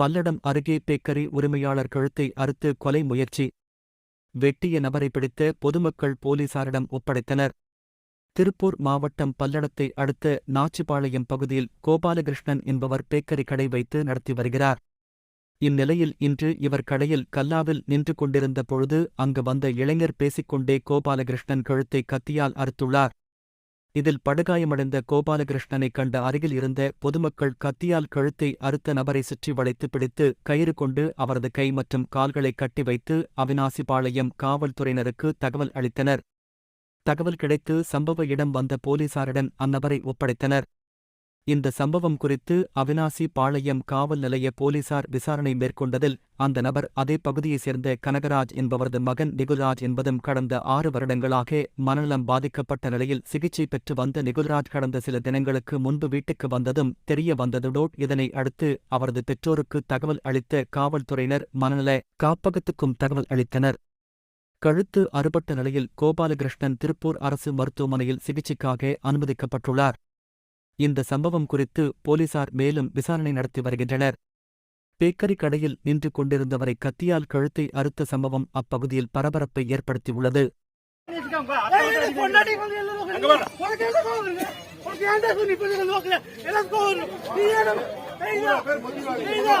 பல்லடம் அருகே பேக்கரி உரிமையாளர் கழுத்தை அறுத்து கொலை முயற்சி. வெட்டிய நபரை பிடித்த பொதுமக்கள் போலீசாரிடம் ஒப்படைத்தனர். திருப்பூர் மாவட்டம் பல்லடத்தை அடுத்த நாச்சிபாளையம் பகுதியில் கோபாலகிருஷ்ணன் என்பவர் பேக்கரி கடை வைத்து நடத்தி வருகிறார். இந்நிலையில் இன்று இவர் கடையில் கல்லாவில் நின்று கொண்டிருந்த பொழுது அங்கு வந்த இளைஞர் பேசிக்கொண்டே கோபாலகிருஷ்ணன் கழுத்தை கத்தியால் அறுத்துள்ளார். இதில் படுகாயமடைந்த கோபாலகிருஷ்ணனைக் கண்ட அருகில் இருந்த பொதுமக்கள் கத்தியால் கழுத்தை அறுத்த நபரை சுற்றி வளைத்து பிடித்து கயிறு கொண்டு அவரது கை மற்றும் கால்களை கட்டி வைத்து அவினாசிபாளையம் காவல்துறையினருக்கு தகவல் அளித்தனர். தகவல் கிடைத்து சம்பவ இடம் வந்த போலீசாரிடம் அந்நபரை ஒப்படைத்தனர். இந்த சம்பவம் குறித்து அவினாசி பாளையம் காவல் நிலைய போலீசார் விசாரணை மேற்கொண்டதில் அந்த நபர் அதே பகுதியைச் சேர்ந்த கனகராஜ் என்பவரது மகன் நிகுல்ராஜ் என்பதும் கடந்த ஆறு வருடங்களாக மனநலம் பாதிக்கப்பட்ட நிலையில் சிகிச்சை பெற்று வந்த நிகுல்ராஜ் கடந்த சில தினங்களுக்கு முன்பு வீட்டுக்கு வந்ததும் தெரிய வந்ததுடோட் இதனை அடுத்து அவரது பெற்றோருக்கு தகவல் அளித்த காவல்துறையினர் மனநல காப்பகத்துக்கும் தகவல் அளித்தனர். கழுத்து அறுபட்ட நிலையில் கோபாலகிருஷ்ணன் திருப்பூர் அரசு மருத்துவமனையில் சிகிச்சைக்காக அனுமதிக்கப்பட்டுள்ளார். இந்த சம்பவம் குறித்து போலீசார் மேலும் விசாரணை நடத்தி வருகின்றனர் பேக்கரி கடையில் நின்று கொண்டிருந்தவரை கத்தியால் கழுத்தை அறுத்த சம்பவம் அப்பகுதியில் பரபரப்பை ஏற்படுத்தியுள்ளது ஏய்,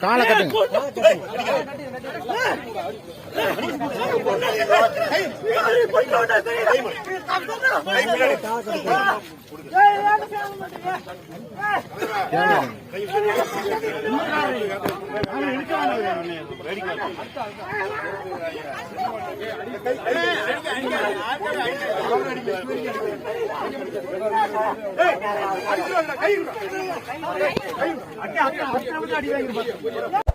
காலை கட்டுங்க ஏய், போயிட்டு கை தெரியுதா? நீ தப்புடா.